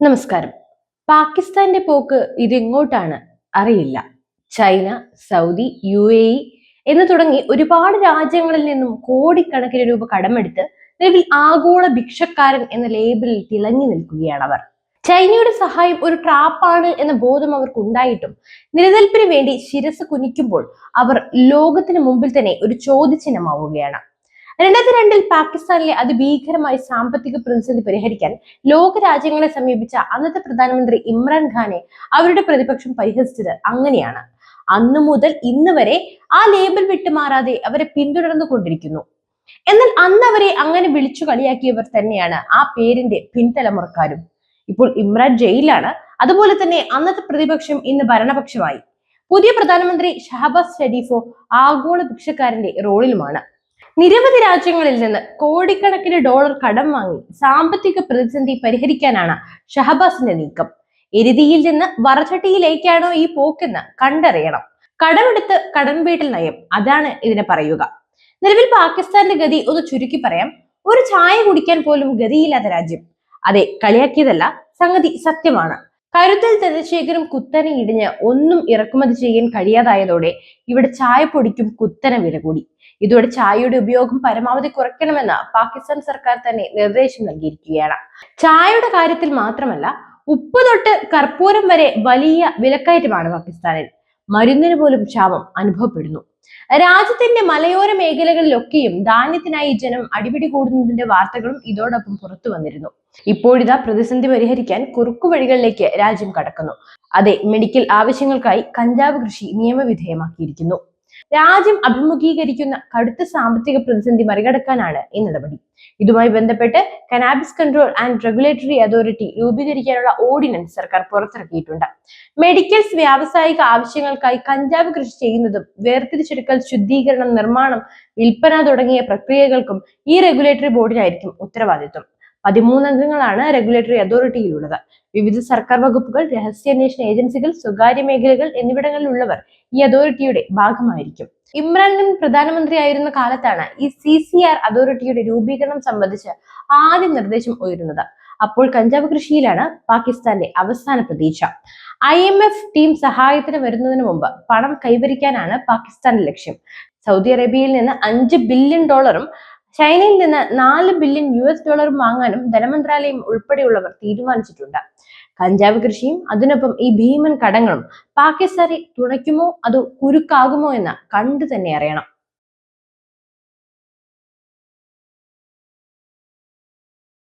നമസ്കാരം. പാകിസ്ഥാന്റെ പോക്ക് ഇതെങ്ങോട്ടാണ്? അറിയില്ല. China Saudi U A E എന്ന് തുടങ്ങി ഒരുപാട് രാജ്യങ്ങളിൽ നിന്നും കോടിക്കണക്കിന് രൂപ കടമെടുത്ത് നിലവിൽ ആഗോള ഭിക്ഷക്കാരൻ എന്ന ലേബലിൽ തിളങ്ങി നിൽക്കുകയാണ് അവർ. ചൈനയുടെ സഹായം ഒരു ട്രാപ്പാണ് എന്ന ബോധം അവർക്ക് ഉണ്ടായിട്ടും നിലനിൽപ്പിന് വേണ്ടി ശിരസ് കുനിക്കുമ്പോൾ അവർ ലോകത്തിന് മുമ്പിൽ തന്നെ ഒരു ചോദ്യചിഹ്നമാവുകയാണ്. രണ്ടായിരത്തി രണ്ടിൽ പാകിസ്ഥാനിലെ അതിഭീകരമായ സാമ്പത്തിക പ്രതിസന്ധി പരിഹരിക്കാൻ ലോക രാജ്യങ്ങളെ സമീപിച്ച അന്നത്തെ പ്രധാനമന്ത്രി ഇമ്രാൻഖാനെ അവരുടെ പ്രതിപക്ഷം പരിഹസിച്ചത് അങ്ങനെയാണ്. അന്നു മുതൽ ഇന്ന് വരെ ആ ലേബൽ വിട്ടുമാറാതെ അവരെ പിന്തുടർന്നു കൊണ്ടിരിക്കുന്നു. എന്നാൽ അന്ന് അവരെ അങ്ങനെ വിളിച്ചു കളിയാക്കിയവർ തന്നെയാണ് ആ പേരിന്റെ പിൻതലമുറക്കാരും. ഇപ്പോൾ ഇമ്രാൻ ജയിലാണ് അതുപോലെ തന്നെ അന്നത്തെ പ്രതിപക്ഷം ഇന്ന് ഭരണപക്ഷമായി. പുതിയ പ്രധാനമന്ത്രി ഷഹബാസ് ഷരീഫോ ആഗോള ഭിക്ഷക്കാരന്റെ റോളിലുമാണ്. നിരവധി രാജ്യങ്ങളിൽ നിന്ന് കോടിക്കണക്കിന് ഡോളർ കടം വാങ്ങി സാമ്പത്തിക പ്രതിസന്ധി പരിഹരിക്കാനാണ് ഷഹബാസിന്റെ നീക്കം. എരുതിയിൽ നിന്ന് വറചട്ടിയിലേക്കാണോ ഈ പോക്കെന്ന് കണ്ടറിയണം. കടമെടുത്ത് കടം വീട്ടിൽ നയം അതാണ് ഇതിനെ പറയുക. നിലവിൽ പാകിസ്ഥാന്റെ ഗതി ഒന്ന് ചുരുക്കി പറയാം. ഒരു ചായ കുടിക്കാൻ പോലും ഗതിയില്ലാത്ത രാജ്യം. അതെ കളിയാക്കിയതല്ല സംഗതി സത്യമാണ്. കരുതൽ ചന്ദ്രശേഖരും കുത്തനെ ഇടിഞ്ഞ് ഒന്നും ഇറക്കുമതി ചെയ്യാൻ കഴിയാതായതോടെ ഇവിടെ ചായപ്പൊടിക്കും കുത്തനെ വില കൂടി. ഇതോടെ ചായയുടെ ഉപയോഗം പരമാവധി കുറയ്ക്കണമെന്ന് പാകിസ്ഥാൻ സർക്കാർ തന്നെ നിർദ്ദേശം നൽകിയിരിക്കുകയാണ്. ചായയുടെ കാര്യത്തിൽ മാത്രമല്ല ഉപ്പ് തൊട്ട് കർപ്പൂരം വരെ വലിയ വിലക്കയറ്റമാണ് പാകിസ്ഥാനിൽ. മരുന്നിന് പോലും ക്ഷാമം അനുഭവപ്പെടുന്നു. രാജ്യത്തിന്റെ മലയോര മേഖലകളിലൊക്കെയും ധാന്യത്തിനായി ജനം അടിപിടി കൂടുന്നതിന്റെ വാർത്തകളും ഇതോടൊപ്പം പുറത്തു വന്നിരുന്നു. ഇപ്പോഴിതാ പ്രതിസന്ധി പരിഹരിക്കാൻ കുറുക്കു വഴികളിലേക്ക് രാജ്യം കടക്കുന്നു. അതെ മെഡിക്കൽ ആവശ്യങ്ങൾക്കായി കഞ്ചാവ് കൃഷി നിയമവിധേയമാക്കിയിരിക്കുന്നു. രാജ്യം അഭിമുഖീകരിക്കുന്ന കടുത്ത സാമ്പത്തിക പ്രതിസന്ധി മറികടക്കാനാണ് ഈ നടപടി. ഇതുമായി ബന്ധപ്പെട്ട് cannabis control and regulatory authority രൂപീകരിക്കാനുള്ള ഓർഡിനൻസ് സർക്കാർ പുറത്തിറക്കിയിട്ടുണ്ട്. മെഡിക്കൽസ് വ്യാവസായിക ആവശ്യങ്ങൾക്കായി കഞ്ചാവ് കൃഷി ചെയ്യുന്നതും വേർതിരിച്ചെടുക്കൽ ശുദ്ധീകരണം നിർമ്മാണം വിൽപ്പന തുടങ്ങിയ പ്രക്രിയകൾക്കും ഈ റെഗുലേറ്ററി ബോർഡിനായിരിക്കും ഉത്തരവാദിത്വം. പതിമൂന്ന് അംഗങ്ങളാണ് റെഗുലേറ്ററി അതോറിറ്റിയിലുള്ളത് വിവിധ സർക്കാർ വകുപ്പുകൾ രഹസ്യാന്വേഷണ ഏജൻസികൾ സ്വകാര്യ മേഖലകൾ എന്നിവിടങ്ങളിലുള്ളവർ ഈ അതോറിറ്റിയുടെ ഭാഗമായിരിക്കും. ഇമ്രാൻഖാൻ പ്രധാനമന്ത്രിയായിരുന്ന കാലത്താണ് ഈ സി സി ആർ അതോറിറ്റിയുടെ രൂപീകരണം സംബന്ധിച്ച് ആദ്യ നിർദ്ദേശം ഉയരുന്നത്. അപ്പോൾ കഞ്ചാവ് കൃഷിയിലാണ് പാകിസ്ഥാന്റെ അവസാന പ്രതീക്ഷ. ഐ എം എഫ് ടീം സഹായത്തിന് വരുന്നതിന് മുമ്പ് പണം കൈവരിക്കാനാണ് പാകിസ്ഥാന്റെ ലക്ഷ്യം. സൗദി അറേബ്യയിൽ നിന്ന് അഞ്ച് ബില്യൺ ഡോളറും ചൈനയിൽ നിന്ന് നാല് ബില്യൺ യു എസ് ഡോളറും വാങ്ങാനും ധനമന്ത്രാലയം ഉൾപ്പെടെയുള്ളവർ തീരുമാനിച്ചിട്ടുണ്ട്. കഞ്ചാവ് കൃഷിയും അതിനൊപ്പം ഈ ഭീമൻ കടങ്ങളും പാകിസ്ഥാനെ തുണയ്ക്കുമോ അതോ കുരുക്കാകുമോ എന്ന് കണ്ടു തന്നെ അറിയണം.